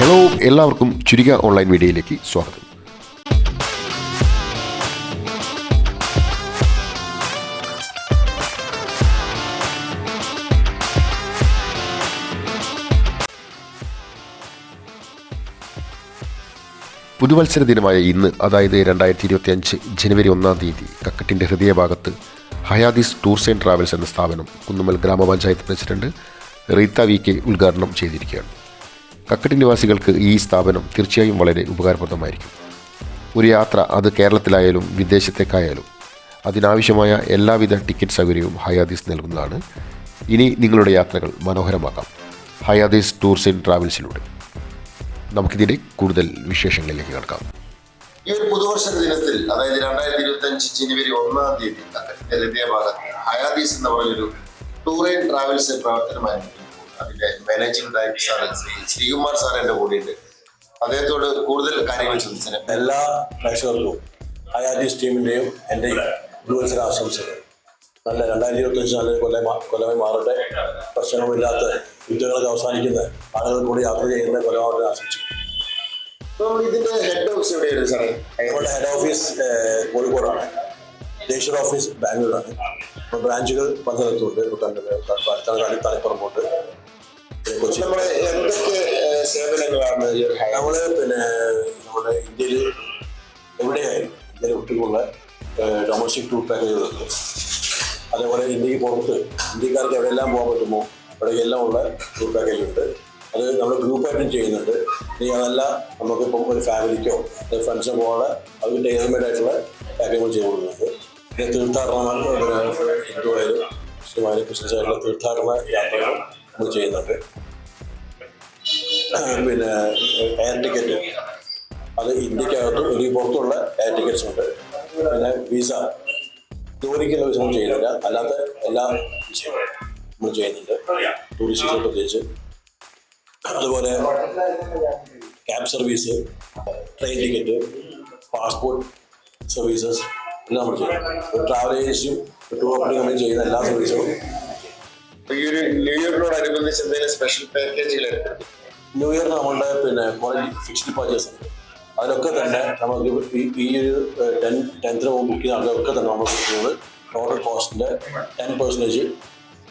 Hello എല്ലാവർക്കും ചുരിക online വീഡിയോയിലേക്ക് സ്വാഗതം. പുതുവത്സര ദിനമായ ഇന്ന് അതായത് രണ്ടായിരത്തി ഇരുപത്തി അഞ്ച് ജനുവരി ഒന്നാം തീയതി കക്കട്ടിന്റെ ഹൃദയഭാഗത്ത് ഹയാദിസ് ടൂർസ് ആൻഡ് ട്രാവൽസ് എന്ന സ്ഥാപനം കുന്നുമ്മൽ ഗ്രാമപഞ്ചായത്ത് പ്രസിഡന്റ് റീത്ത വി കെ ഉദ്ഘാടനം ചെയ്തിരിക്കുകയാണ്. കക്കട്ടി നിവാസികൾക്ക് ഈ സ്ഥാപനം തീർച്ചയായും വളരെ ഉപകാരപ്രദമായിരിക്കും. ഒരു യാത്ര അത് കേരളത്തിലായാലും വിദേശത്തേക്കായാലും അതിനാവശ്യമായ എല്ലാവിധ ടിക്കറ്റ് സൗകര്യവും ഹയാദീസ് നൽകുന്നതാണ്. ഇനി നിങ്ങളുടെ യാത്രകൾ മനോഹരമാക്കാം. ഹയാദീസ് ടൂർസ് ആൻഡ് ട്രാവൽസിലൂടെ. നമുക്കിതിന്റെ കൂടുതൽ വിശേഷങ്ങളിലേക്ക് കിടക്കാം. ഈ ഒരു പുതുവർഷ ദിനത്തിൽ അതായത് രണ്ടായിരത്തി ഇരുപത്തി അഞ്ച് ജനുവരി ഒന്നാം തീയതി ഹയാദീസ് എന്ന് പറഞ്ഞൊരു ടൂർ ആൻഡ് ട്രാവൽസ് പ്രവർത്തനം ആരംഭിക്കുന്നു അതിന്റെ managing director sir Shri Sreekumar sir എന്റെ കൂടെയുണ്ട്. അദ്ദേഹത്തോട് കൂടുതൽ കാര്യങ്ങൾ ചോദിച്ചത് എല്ലാ പ്രേക്ഷകർക്കും അയാദീസ് ടീമിന്റെയും എന്റെ പുതുവത്സര ആശംസകൾ നല്ല രണ്ടായിരത്തി ഇരുപത്തഞ്ച് നല്ല കൊല്ലം കൊല്ലമായി മാറട്ടെ. പ്രശ്നങ്ങളില്ലാത്ത യുദ്ധങ്ങളൊക്കെ അവസാനിക്കുന്ന ആളുകൾ കൂടി യാത്ര ചെയ്യുന്ന കൊല്ലമാവട്ടെ ആശംസിച്ചു ഇതിന്റെ ഹെഡ് ഓഫീസ് എവിടെയായിരുന്നു സാറേ? നമ്മുടെ ഹെഡ് ഓഫീസ് കോഴിക്കോടാണ്. ദേശീയ ഓഫീസ് ബാംഗ്ലൂരാണ്. ബ്രാഞ്ചുകൾ പല സ്ഥലത്തുണ്ട് തലക്കാലി തലപ്പുറമുണ്ട് കൊച്ചി നമ്മുടെ എന്തൊക്കെ സേവനങ്ങളാണ് ഈ ഒരു പിന്നെ നമ്മുടെ ഇന്ത്യയിൽ എവിടെയായാലും ഇന്ത്യയിലെ കുട്ടികളുള്ള ഡൊമസ്റ്റിക് ടൂർ പാക്കേജ് അതേപോലെ ഇന്ത്യയ്ക്ക് പുറത്ത് ഇന്ത്യക്കാർക്ക് എവിടെയെല്ലാം പോകാൻ പറ്റുമോ അവിടെയെല്ലാം ഉള്ള ടൂർ പാക്കേജ് ഉണ്ട്. അത് നമ്മൾ ഗ്രൂപ്പായിട്ടും ചെയ്യുന്നുണ്ട്. ഇനി അതല്ല നമുക്കിപ്പം ഒരു ഫാമിലിക്കോ ഫ്രണ്ട്സോ പോകാനുള്ള അതിന് ടൈലർമെയ്ഡ് ആയിട്ടുള്ള കാര്യങ്ങൾ ചെയ്തു കൊടുക്കുന്നുണ്ട്. പിന്നെ തീർത്ഥാടനമാണ് ഹിന്ദു ആയാലും ക്രിസ്ത്യൻസ് ആയിട്ടുള്ള തീർത്ഥാടന യാത്രകൾ നമ്മൾ ചെയ്യുന്നുണ്ട്. പിന്നെ എയർ ടിക്കറ്റ് അത് ഇന്ത്യക്കകത്തും ഇന്ത്യയ്ക്ക് പുറത്തുള്ള എയർ ടിക്കറ്റ്സ് ഉണ്ട്. പിന്നെ വിസ ജോലിക്കുള്ള വിസ നമ്മൾ ചെയ്യുന്നില്ല. അല്ലാത്ത എല്ലാ വിസയും നമ്മൾ ചെയ്യുന്നുണ്ട്. ടൂറിസ്റ്റ് പ്രത്യേകിച്ച്. അതുപോലെ cab service train ticket passport services എല്ലാം നമ്മൾ ചെയ്യും. ട്രാവൽ ഏജൻസിയും ടൂർ ഓപ്പറേറ്റിംഗ് കമ്പനി ചെയ്യുന്ന എല്ലാ സർവീസുകളും ഈ ഒരു ന്യൂ ഇയറിനോടനുബന്ധിച്ച് എന്തെങ്കിലും സ്പെഷ്യൽ പാക്കേജുകൾ ന്യൂ ഇയറിന് നമ്മളുടെ പിന്നെ കുറേ ഫിക്സ്ഡ് ഡിപ്പാച്ചേഴ്സ് ഉണ്ട്. അതിലൊക്കെ തന്നെ നമുക്ക് ഈ ഒരു ടെൻ ടെൻത്തിന് മുമ്പ് ബുക്ക് ചെയ്യുന്ന ആളുകളൊക്കെ തന്നെ നമ്മൾ കൊടുക്കുന്നത് ടോട്ടൽ കോസ്റ്റിന്റെ ടെൻ പെർസെന്റേജ്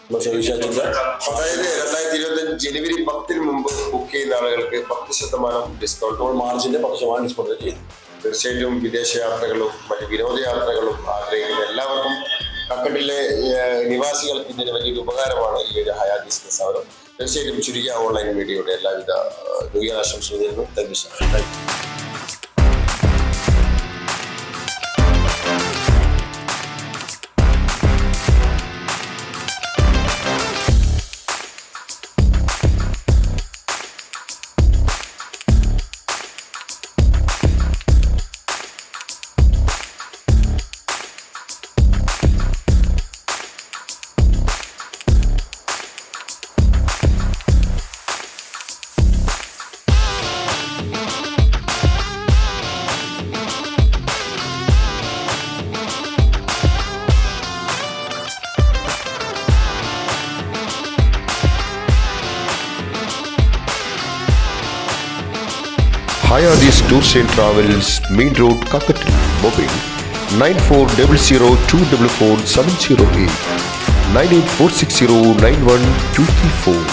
നമ്മൾ സർവീസ് ചാർജിന്റെ അതായത് രണ്ടായിരത്തി ഇരുപത്തി ജനുവരി പത്തിന് മുമ്പ് ബുക്ക് ചെയ്യുന്ന ആളുകൾക്ക് പത്ത് ശതമാനം ഡിസ്കൗണ്ട് നമ്മൾ മാർജിന്റെ പത്ത് ശതമാനം ഡിസ്കൗണ്ട് ചെയ്യുന്നു തീർച്ചയായിട്ടും വിദേശ യാത്രകളും മറ്റ് വിനോദയാത്രകളും ആഗ്രഹിക്കുന്ന എല്ലാവർക്കും കക്കട്ടിലെ നിവാസികൾക്ക് ഇതിന് വലിയൊരു ഉപകാരമാണ് ഈ ഒരു ഹയാദിസ് സ്ഥാപനം. തീർച്ചയായിട്ടും ചുരുക്കിയ ഓൺലൈൻ മീഡിയയുടെ എല്ലാവിധ ഏഹ്, new Hayathis tours and travels main road காக்கட்டில் mobile nine four double zero two double four seven zero eight nine eight four six zero nine one two three four